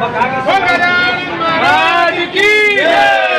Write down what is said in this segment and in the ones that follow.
Vamos, caralho! Vai, Diquinha!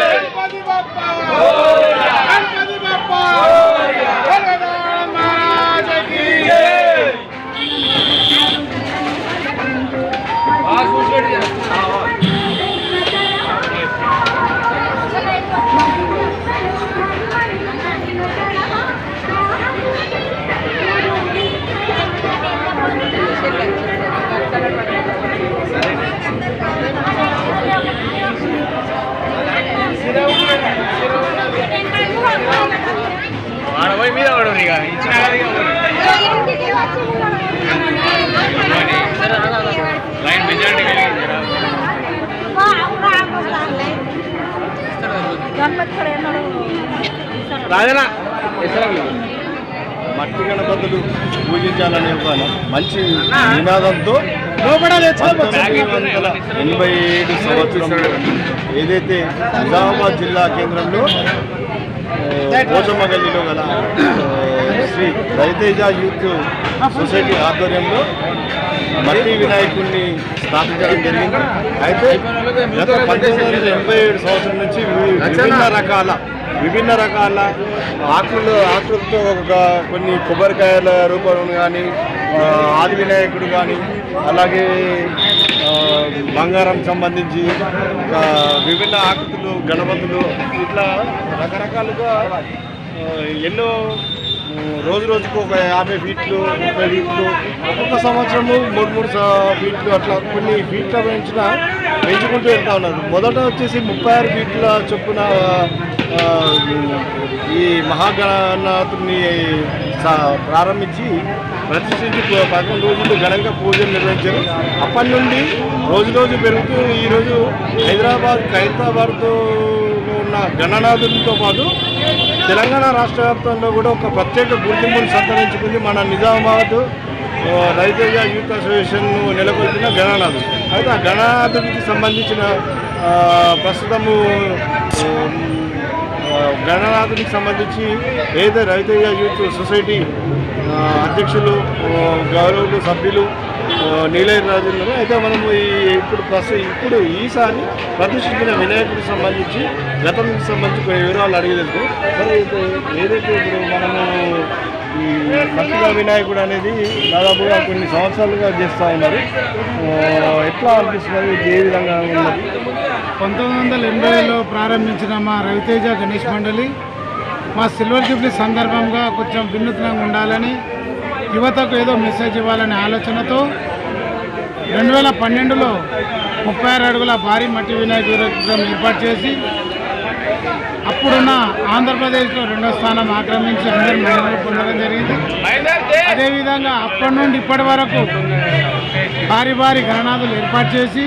రాజనా మట్టి గణపతులు పూజించాలనే ఒక మంచి నినాదంతో ఎనభై ఏడు సంవత్సరంలో ఏదైతే నిజామాబాద్ జిల్లా కేంద్రంలో ఆ, పోచమ్మ గల్లీలో గల శ్రీ రవితేజ యూత్ సొసైటీ ఆధ్వర్యంలో మట్టి వినాయకుడిని స్థాపించడం జరిగింది. అయితే గత పంతొమ్మిది వందల ఎనభై ఏడు సంవత్సరం నుంచి వి- విభిన్న రకాల విభిన్న రకాల ఆకులు ఆకులతో ఒక కొన్ని కొబ్బరికాయల రూపం కానీ ఆది వినాయకుడు కానీ అలాగే బంగారం సంబంధించి విభిన్న ఆకృతులు గణపతులు ఇట్లా రకరకాలుగా ఎన్నో రోజు రోజుకు ఒక యాభై ఫీట్లు ముప్పై ఫీట్లు ఒక్కొక్క సంవత్సరము మూడు మూడు స- ఫీట్లు అట్లా కొన్ని ఫీట్ల పెంచిన పెంచుకుంటూ వెళ్తా ఉన్నారు. మొదట వచ్చేసి ముప్పై ఆరు ఫీట్ల చొప్పున ఈ మహాగణనాథుని ప్రారంభించి ప్రతిష్ఠించి పదకొండు రోజులు ఘనంగా పూజలు నిర్వహించారు. అప్పటి నుండి రోజు రోజు పెరుగుతూ ఈరోజు హైదరాబాద్ ఖైరతాబాద్తో ఉన్న గణనాథునితో పాటు తెలంగాణ రాష్ట్ర వ్యాప్తంలో కూడా ఒక ప్రత్యేక గుర్తింపును సంతరించుకుంది మన నిజామాబాద్ రైతయ్య యూత్ అసోసియేషన్ నెలకొల్పిన గణనాథుడు అయితే ఆ గణనాథుడికి సంబంధించిన ప్రస్తుతము ఆ, గణనాథునికి సంబంధించి ఏదైతే రైతయ్య యూత్ సొసైటీ అధ్యక్షులు గౌరవులు సభ్యులు నీలయ్య రాజు అయితే మనము ఈ ఇప్పుడు ప్రస్తుతం ఇప్పుడు ఈసారి ప్రతిష్ఠించిన వినాయకుడికి సంబంధించి గతానికి సంబంధించి కొన్ని వివరాలు అడిగలేదు సరే అయితే ఏదైతే ఇప్పుడు మనము ఈ మట్టిగా వినాయకుడు అనేది దాదాపుగా కొన్ని సంవత్సరాలుగా చేస్తూ ఉన్నారు. ఎట్లా అనిపిస్తున్నది? ఏ విధంగా ఉన్నది? పంతొమ్మిది వందల ఎనభైలో ప్రారంభించిన మా రవితేజ గణేష్ మండలి మా సిల్వర్ జూబ్లీ సందర్భంగా కొంచెం వినూత్నంగా ఉండాలని యువతకు ఏదో మెసేజ్ ఇవ్వాలనే ఆలోచనతో రెండు వేల పన్నెండులో ముప్పై ఆరు అడుగుల భారీ మట్టి వినాయకుడి విగ్రహం ఏర్పాటు చేసి అప్పుడున్న ఆంధ్రప్రదేశ్లో రెండో స్థానం ఆక్రమించి అందరూ మహిళలు పొందడం జరిగింది. అదేవిధంగా అప్పటి నుండి ఇప్పటి వరకు భారీ భారీ గణనాథులు ఏర్పాటు చేసి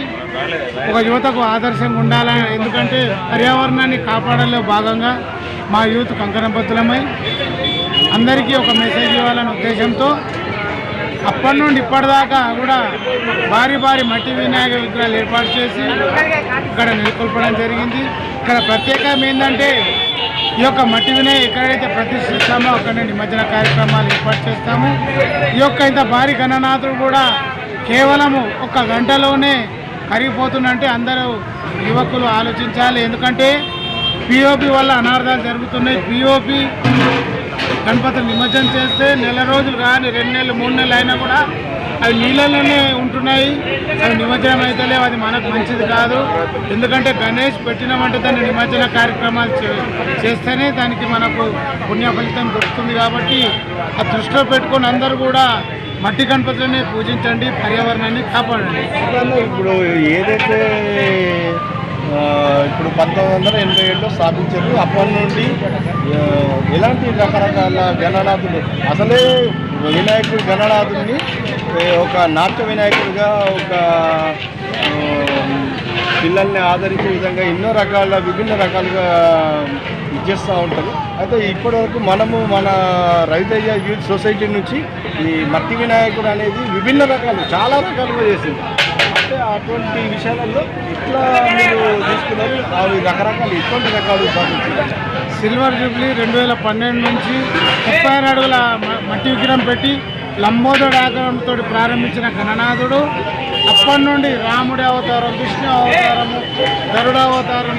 ఒక యువతకు ఆదర్శంగా ఉండాలని ఎందుకంటే పర్యావరణాన్ని కాపాడలో భాగంగా మా యూత్ కంకణబద్ధులమై అందరికీ ఒక మెసేజ్ ఇవ్వాలనే ఉద్దేశంతో అప్పటి నుండి ఇప్పటిదాకా కూడా భారీ భారీ మట్టి వినాయక విగ్రహాలు ఏర్పాటు చేసి ఇక్కడ నెలకొల్పడం జరిగింది. ఇక్కడ ప్రత్యేకం ఏంటంటే ఈ యొక్క మట్టి వినాయక ఎక్కడైతే ప్రతిష్ఠిస్తామో అక్కడ నిమజ్జన కార్యక్రమాలు ఏర్పాటు చేస్తాము. ఈ యొక్క ఇంత భారీ గణనాథుడు కూడా కేవలము ఒక గంటలోనే కరిగిపోతుందంటే అందరూ యువకులు ఆలోచించాలి. ఎందుకంటే పిఓపి వల్ల అనార్థాలు జరుగుతున్నాయి. పిఓపి గణపతులు నిమజ్జనం చేస్తే నెల రోజులు కానీ రెండు నెలలు మూడు నెలలు అయినా కూడా అవి నీళ్ళలోనే ఉంటున్నాయి. అవి నిమజ్జనం అయితే అది మనకు మంచిది కాదు. ఎందుకంటే గణేష్ పెట్టినామంటే దాన్ని నిమజ్జన కార్యక్రమాలు చేస్తేనే దానికి మనకు పుణ్య ఫలితం దొరుకుతుంది కాబట్టి ఆ దృష్టిలో పెట్టుకొని అందరూ కూడా మట్టి గణపతులని పూజించండి పర్యావరణాన్ని కాపాడండి. ఇప్పుడు ఏదైతే ఇప్పుడు పంతొమ్మిది వందల ఎనభై ఏడులో స్థాపించారు అప్పటి నుండి ఎలాంటి రకరకాల గణనాథులు? అసలే వినాయకుడు గణనాథుడిని ఒక నాట్య వినాయకుడిగా ఒక పిల్లల్ని ఆదరించే విధంగా ఎన్నో రకాల విభిన్న రకాలుగా ఇచ్చేస్తూ ఉంటారు అయితే ఇప్పటివరకు మనము మన రవితేజ యూత్ సొసైటీ నుంచి ఈ మట్టి వినాయకుడు అనేది విభిన్న రకాలు చాలా రకాలుగా చేసింది. అంటే అటువంటి విషయాలలో ఇట్లా మీరు తీసుకున్నారు. అవి రకరకాల ఎటువంటి రకాలు సిల్వర్ జూబ్లీ రెండు వేల పన్నెండు నుంచి ముప్పై ఆరు అడుగుల మట్టి విగ్రహం పెట్టి లంబోదరుడు ఆగ్రహంతో ప్రారంభించిన గణనాథుడు అప్పటి నుండి రాముడి అవతారం విష్ణు అవతారము గరుడ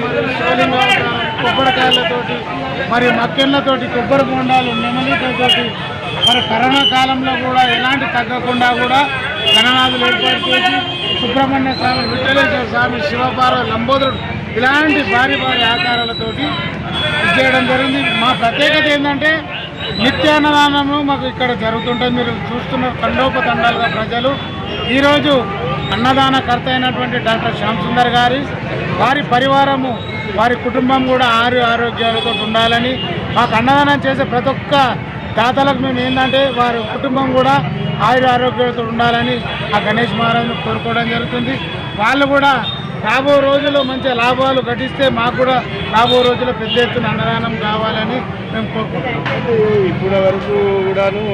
మరియు శివలింగ అవతారం కొబ్బరికాయలతోటి మరి మక్కెళ్ళతోటి కొబ్బరి బొండాలు నెమలితోటి మరి కరోనా కాలంలో కూడా ఎలాంటి తగ్గకుండా కూడా గణనాథులు ఏర్పాటు చేసి సుబ్రహ్మణ్య స్వామి విఠలేశ్వర స్వామి శివపార్వతి లంబోదరుడు ఇలాంటి భారీ భారీ ఆకారాలతోటి చేయడం జరిగింది. మా ప్రత్యేకత ఏంటంటే నిత్యాన్నదానము మాకు ఇక్కడ జరుగుతుంటుంది. మీరు చూస్తున్న తండోపతండాలుగా ప్రజలు ఈరోజు అన్నదానకర్త అయినటువంటి డాక్టర్ శ్యామ్ సుందర్ గారి వారి పరివారము వారి కుటుంబం కూడా ఆరు ఆరోగ్యాలతో ఉండాలని మాకు అన్నదానం చేసే ప్రతి ఒక్క దాతలకు మేము ఏంటంటే వారి కుటుంబం కూడా ఆయుర ఆరోగ్యాలతో ఉండాలని ఆ గణేష్ మహారాజును కోరుకోవడం జరుగుతుంది. వాళ్ళు కూడా రాబో రోజుల్లో మంచి లాభాలు ఘటిస్తే మాకు కూడా రాబో రోజుల్లో పెద్ద ఎత్తున అన్నదానం కావాలని మేము కోరుకుంటున్నాం. ఇప్పటి వరకు కూడాను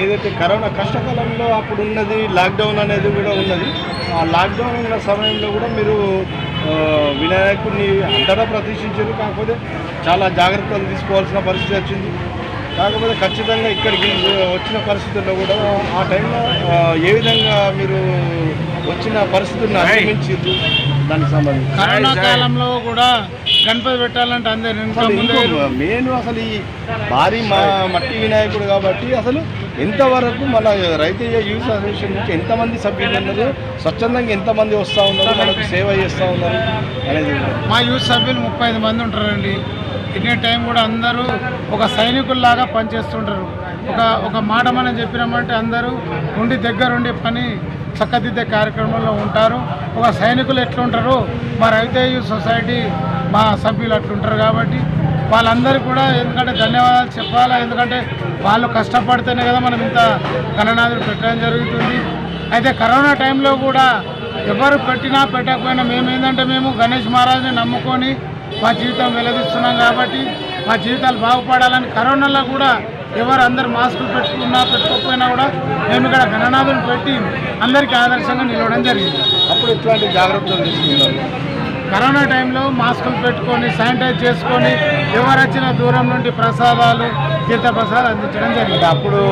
ఏదైతే కరోనా కష్టకాలంలో అప్పుడు ఉన్నది లాక్డౌన్ అనేది కూడా ఉన్నది ఆ లాక్డౌన్ ఉన్న సమయంలో కూడా మీరు వినాయకుడిని అంతటా ప్రతిష్ఠించారు. కాకపోతే చాలా జాగ్రత్తలు తీసుకోవాల్సిన పరిస్థితి వచ్చింది. కాకపోతే ఖచ్చితంగా ఇక్కడికి వచ్చిన పరిస్థితుల్లో కూడా ఆ టైంలో ఏ విధంగా మీరు వచ్చిన పరిస్థితులను అధిగమించారు దానికి సంబంధించి. కరోనా కాలంలో కూడా గణపతి పెట్టాలంటే అందరు ఇంకా అసలు ముందే ఇంకో మెయిన్ అసలు ఈ భారీ మా మట్టి వినాయకుడు కాబట్టి అసలు ఎంతవరకు మన రైతయ్య యూత్ అసోసియేషన్ నుంచి ఎంతమంది సభ్యులు ఉన్నారు? స్వచ్ఛందంగా ఎంతమంది వస్తూ ఉన్నారు? మనకు సేవ చేస్తూ ఉన్నారు? అనేది. మా యూత్ సభ్యులు ముప్పై ఐదు మంది ఉంటారండి. ఎనీ టైం కూడా అందరూ ఒక సైనికుల్లాగా పనిచేస్తుంటారు. ఒక ఒక మాట మనం చెప్పినామంటే అందరూ ఉండి దగ్గరుండి పని చక్కదిద్దే కార్యక్రమంలో ఉంటారు. ఒక సైనికులు ఎట్లుంటారు మా రైతయ్య సొసైటీ మా సభ్యులు అట్లుంటారు కాబట్టి వాళ్ళందరూ కూడా ఎందుకంటే ధన్యవాదాలు చెప్పాలా? ఎందుకంటే వాళ్ళు కష్టపడితేనే కదా మనం ఇంత గణనాథులు పెట్టడం జరుగుతుంది. అయితే కరోనా టైంలో కూడా ఎవరు పెట్టినా పెట్టకపోయినా మేము ఏంటంటే మేము గణేష్ మహారాజ్ని నమ్ముకొని మా జీవితం వెలదిస్తున్నాం కాబట్టి మా జీవితాలు బాగుపడాలని కరోనాలో కూడా ఎవరు అందరు మాస్కులు పెట్టుకున్నా పెట్టుకోకపోయినా కూడా మేము ఇక్కడ గణనాథులు పెట్టి అందరికీ ఆదర్శంగా నిలవడం జరిగింది. అప్పుడు ఎట్లాంటి జాగ్రత్తలు తీసుకున్నారు? కరోనా టైంలో మాస్కులు పెట్టుకొని శానిటైజ్ చేసుకొని ఎవరు వచ్చిన దూరం నుండి ప్రసాదాలు తీర్థ ప్రసాదాలు అందించడం జరిగింది. అప్పుడు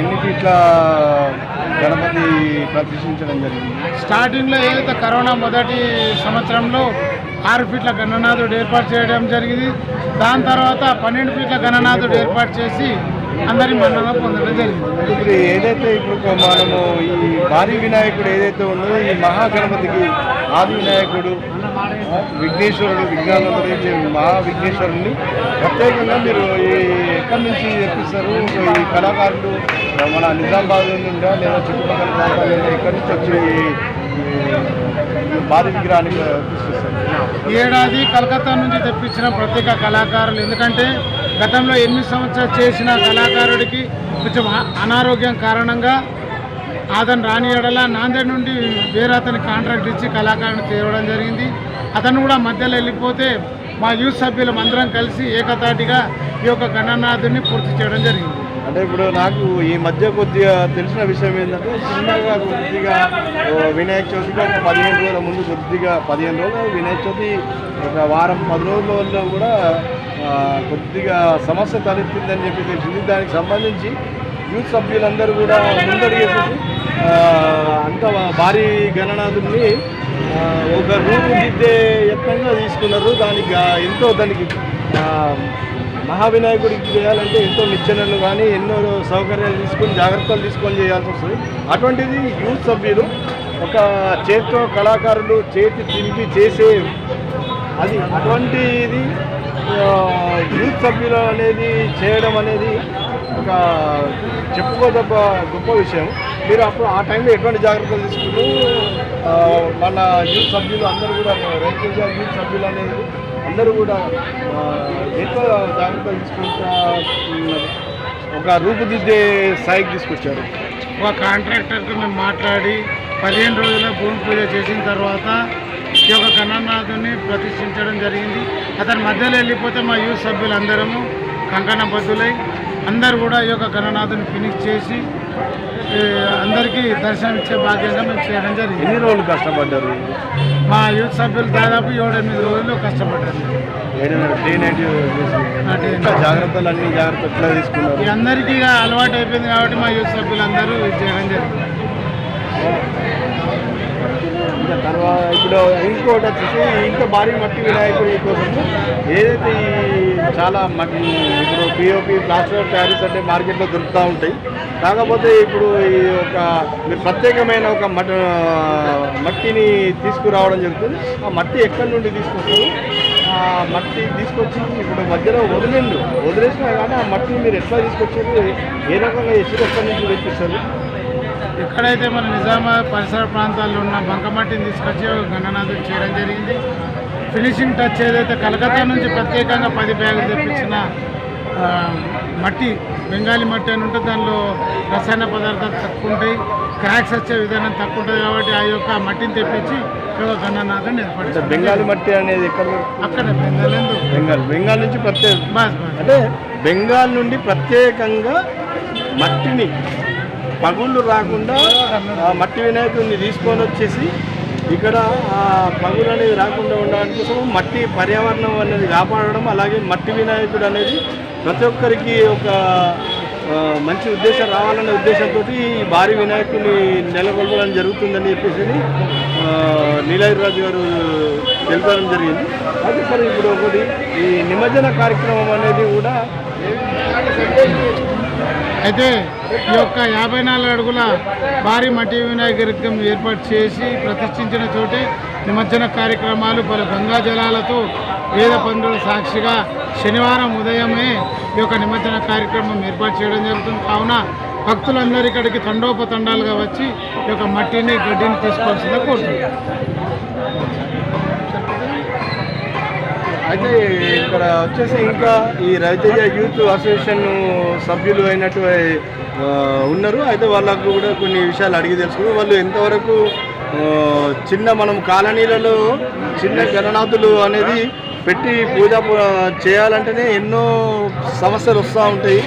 ఎన్ని ఫీట్ల గణపతి ప్రతిష్ఠించడం జరిగింది? స్టార్టింగ్లో ఏదైతే కరోనా మొదటి సంవత్సరంలో ఆరు ఫీట్ల గణనాథుడు ఏర్పాటు చేయడం జరిగింది. దాని తర్వాత పన్నెండు ఫీట్ల గణనాథుడు ఏర్పాటు చేసి అందరి మన్నన పొందడం జరిగింది. ఇప్పుడు ఏదైతే ఇప్పుడు మనము ఈ భారీ వినాయకుడు ఏదైతే ఉన్నదో ఈ మహాగణపతికి ఆది వినాయకుడు విఘ్నేశ్వరుడు విజ్ఞానం గురించి మహా విఘ్నేశ్వరుడిని ప్రత్యేకంగా మీరు ఎక్కడి నుంచి తెప్పిస్తారు? ఈ కళాకారులు మన నిజామాబాద్ నుండా లేదా చుట్టుపక్కల ప్రాంతాల ఎక్కడి నుంచి వచ్చి భారీ విగ్రహాన్ని తీసుకొస్తారు ఈ ఏడాది కలకత్తా నుంచి తెప్పించిన ప్రత్యేక కళాకారులు. ఎందుకంటే గతంలో ఎనిమిది సంవత్సరాలు చేసిన కళాకారుడికి కొంచెం అనారోగ్యం కారణంగా అతను రాని ఎడల నాందేడ్ నుండి వేరే అతని కాంట్రాక్ట్ ఇచ్చి కళాకారుని తేవడం జరిగింది. అతను కూడా మధ్యలో వెళ్ళిపోతే మా యూత్ సభ్యులం అందరం కలిసి ఏకతాటిగా ఈ యొక్క గణనాథుడిని పూర్తి చేయడం జరిగింది. అంటే ఇప్పుడు నాకు ఈ మధ్య కొద్దిగా తెలిసిన విషయం ఏంటంటే చిన్నగా కొద్దిగా వినాయక చవితికి ఒక పదిహేను రోజుల ముందు కొద్దిగా పదిహేను రోజులు వినాయక చవితి ఒక వారం పది రోజుల్లో కూడా కొద్దిగా సమస్య తలెత్తిందని చెప్పి తెలిసింది. దానికి సంబంధించి యూత్ సభ్యులందరూ కూడా ముందడిగేసి అంత భారీ గణనాథుల్ని ఒక రూపు దిద్దే యత్నంగా తీసుకున్నారు. దానికి ఎంతో దానికి మహావినాయకుడికి చేయాలంటే ఎంతో నిచ్చెనలు కానీ ఎన్నో సౌకర్యాలు తీసుకొని జాగ్రత్తలు తీసుకొని చేయాల్సి వస్తుంది. అటువంటిది యూత్ సభ్యులు ఒక చేతితో కళాకారులు చేతి తిరిగి చేసే అది అటువంటిది యూత్ సభ్యులు అనేది చేయడం అనేది ఒక చెప్పుకోదగ్గ గొప్ప విషయం. మీరు అప్పుడు ఆ టైంలో ఎటువంటి జాగ్రత్తలు తీసుకుంటూ మన యూత్ సభ్యులు అందరూ కూడా రైతులుగా యూత్ సభ్యులు అనేది అందరూ కూడా ఎక్కువ జాగ్రత్తలు తీసుకుంటా ఒక రూపుదిద్దే స్థాయికి తీసుకొచ్చారు. ఒక కాంట్రాక్టర్తో మేము మాట్లాడి పదిహేను రోజుల భూమి పూజ చేసిన తర్వాత ఈ యొక్క గణనాథుని ప్రతిష్ఠించడం జరిగింది. అతని మధ్యలో వెళ్ళిపోతే మా యూత్ సభ్యులందరము కంకణ బద్దులై అందరూ కూడా ఈ యొక్క కన్ననాథుని ఫినిష్ చేసి అందరికీ దర్శనం ఇచ్చే భాగ్యంగా మేము చేయడం జరిగింది. ఎన్ని రోజులు కష్టపడ్డారు? మా యూత్ సభ్యులు దాదాపు ఏడెనిమిది రోజులు కష్టపడ్డారు. జాగ్రత్తలు అన్ని జాగ్రత్తలు తీసుకున్నారు? అందరికీ ఇక అలవాటు అయిపోయింది కాబట్టి మా యూత్ సభ్యులందరూ ఇది చేయడం జరిగింది. తర్వాత ఇప్పుడు ఇంకోటి వచ్చేసి ఇంకా భారీ మట్టి వినాయకుడి కోసం ఏదైతే ఈ చాలా మట్టి ఇప్పుడు పిఓపి ప్లాస్టర్ ప్యారిస్ అంటే మార్కెట్లో దొరుకుతూ ఉంటాయి కాకపోతే ఇప్పుడు ఈ ఒక మీరు ప్రత్యేకమైన ఒక మట మట్టిని తీసుకురావడం జరుగుతుంది. ఆ మట్టి ఎక్కడి నుండి తీసుకొస్తారు? ఆ మట్టి తీసుకొచ్చి ఇప్పుడు మధ్యలో వదిలిండు. వదిలేసినా కానీ ఆ మట్టిని మీరు ఎట్లా తీసుకొచ్చారు? ఏ రకంగా ఎసురు ఎక్కడి నుంచి తెప్పిస్తారు? ఎక్కడైతే మన నిజామాబాద్ పరిసర ప్రాంతాల్లో ఉన్న బంకమట్టిని తీసుకొచ్చి గంగనాథుడు చేయడం జరిగింది. ఫినిషింగ్ టచ్ ఏదైతే కలకత్తా నుంచి ప్రత్యేకంగా పది బ్యాగులు తెప్పించిన మట్టి బెంగాలీ మట్టి అని ఉంటుంది దానిలో రసాయన పదార్థాలు తక్కువ ఉంటాయి. క్రాక్స్ వచ్చే విధానం తక్కువ ఉంటుంది కాబట్టి ఆ యొక్క మట్టిని తెప్పించి ఈ యొక్క గణనాథుని అంటే ఏర్పడింది బెంగాలీ మట్టి అనేది ఎక్కడ? అక్కడ బెంగాలేందు బెంగాల్ బెంగాల్ నుంచి ప్రత్యేక అంటే బెంగాల్ నుండి ప్రత్యేకంగా మట్టిని పగుళ్ళు రాకుండా ఆ మట్టి వినాయకుడిని తీసుకొని వచ్చేసి ఇక్కడ ఆ పగులు అనేది రాకుండా ఉండడానికి కోసం మట్టి పర్యావరణం అనేది కాపాడడం అలాగే మట్టి వినాయకుడు అనేది ప్రతి ఒక్కరికి ఒక మంచి ఉద్దేశం రావాలనే ఉద్దేశంతో ఈ భారీ వినాయకుడిని నెలకొల్పడం జరుగుతుందని చెప్పేసి ఆ, గారు తెలిపడం జరిగింది. అది సరే ఇప్పుడు ఒకటి ఈ నిమజ్జన కార్యక్రమం అనేది కూడా అయితే ఈ యొక్క యాభై నాలుగు అడుగుల భారీ మట్టి వినాయకరికం ఏర్పాటు చేసి ప్రతిష్ఠించిన చోటే నిమజ్జన కార్యక్రమాలు పలు గంగా జలాలతో వేద పండుగల సాక్షిగా శనివారం ఉదయమే ఈ యొక్క నిమజ్జన కార్యక్రమం ఏర్పాటు చేయడం జరుగుతుంది. కావున భక్తులందరూ ఇక్కడికి తండోపతండాలుగా వచ్చి ఈ యొక్క మట్టిని గడ్డిని తీసుకోవాల్సిందిగా కోరుతున్నారు అయితే ఇక్కడ వచ్చేసి ఇంకా ఈ రైతయ్య యూత్ అసోసియేషన్ సభ్యులు అయినట్టు ఉన్నారు. అయితే వాళ్ళకు కూడా కొన్ని విషయాలు అడిగి తెలుసుకుని వాళ్ళు ఎంతవరకు చిన్న మనం కాలనీలలో చిన్న గణనాథులు అనేది పెట్టి పూజ చేయాలంటేనే ఎన్నో సమస్యలు వస్తూ ఉంటాయి.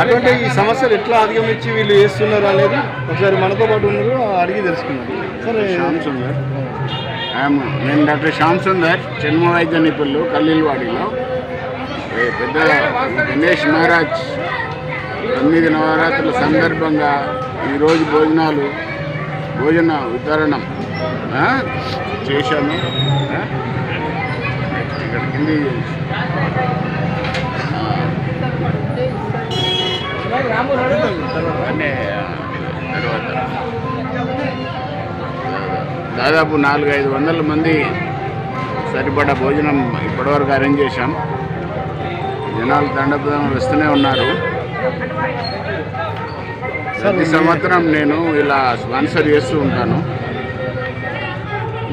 అటువంటి ఈ సమస్యలు ఎట్లా అధిగమించి వీళ్ళు చేస్తున్నారు అనేది ఒకసారి మనతో పాటు ఉన్నారు అడిగి తెలుసుకున్నారు సరే. ఐఎమ్ నేను డాక్టర్ శ్యామ్ సుందర్ జన్మ వైద్య నిపుణులు కల్లిల్వాడిలో. పెద్ద గణేష్ మహారాజ్ తొమ్మిది నవరాత్రుల సందర్భంగా ఈరోజు భోజనాలు భోజన వితరణం చేశాను. ఇక్కడ కింది తర్వాత దాదాపు నాలుగు ఐదు వందల మంది సరిపడా భోజనం ఇప్పటివరకు అరేంజ్ చేశాం. జనాలు దండపదం వస్తూనే ఉన్నారు. ప్రతి సంవత్సరం నేను ఇలా స్పాన్సర్ చేస్తూ ఉంటాను.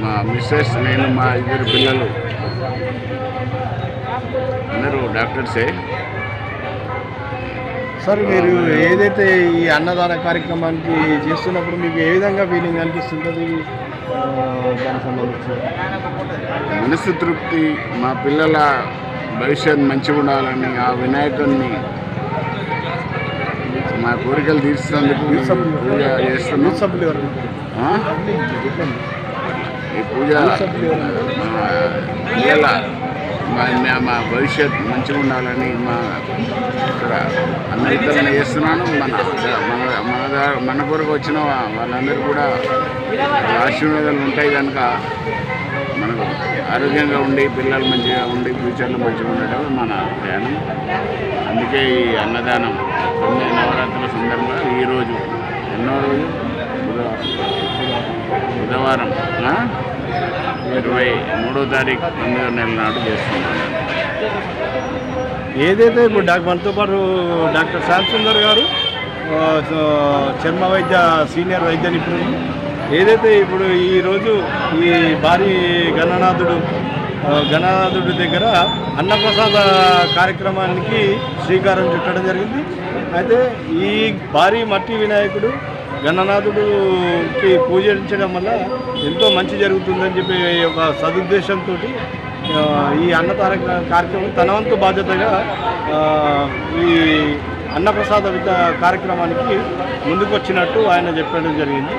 మా మిస్సెస్ నేను మా ఇద్దరు పిల్లలు. అందరూ డాక్టర్సే. సార్ మీరు ఏదైతే ఈ అన్నదాన కార్యక్రమానికి చేస్తున్నప్పుడు మీకు ఏ విధంగా ఫీలింగ్ అనిపిస్తుంటుంది? ఆ, దానికి సంబంధించి. మనసు తృప్తి మా పిల్లల భవిష్యత్ మంచిగా ఉండాలని ఆ వినాయకుడిని మా కోరికలు తీర్చినందుకు పూజ చేస్తున్నాం? ఈ పూజ పిల్లల మా మా- భవిష్యత్ మంచిగా ఉండాలని మా ఇక్కడ అన్న చేస్తున్నాను. మన మన మన దా- మన కొరకు వచ్చిన వాళ్ళందరూ కూడా ఆశీర్వాదాలు ఉంటాయి కనుక మనకు ఆరోగ్యంగా ఉండి పిల్లలు మంచిగా ఉండి ఫ్యూచర్లో మంచిగా ఉండటం మన ధ్యానం. అందుకే ఈ అన్నదానం తొమ్మిది నవరాత్రుల సందర్భంగా ఈరోజు ఎన్నో రోజు బుధవారం. బుధవారం. ఇరవై మూడో తారీఖు తొమ్మిదో నెల నాడు చేస్తున్నాను ఏదైతే ఇప్పుడు డాక్టర్ మనతో పాటు డాక్టర్ శ్యామ్ సుందర్ గారు చర్మ వైద్య సీనియర్ వైద్య నిపుణులు ఏదైతే ఇప్పుడు ఈరోజు ఈ భారీ గణనాథుడు గణనాథుడి దగ్గర అన్నప్రసాద కార్యక్రమానికి శ్రీకారం చుట్టడం జరిగింది. అయితే ఈ భారీ మట్టి వినాయకుడు గణనాథుడికి పూజించడం వల్ల ఎంతో మంచి జరుగుతుందని చెప్పి ఒక సదుద్దేశంతో ఈ అన్నతార కార్యక్రమం తన వంతు బాధ్యతగా ఈ అన్నప్రసాద విద్య కార్యక్రమానికి ముందుకు వచ్చినట్టు ఆయన చెప్పడం జరిగింది.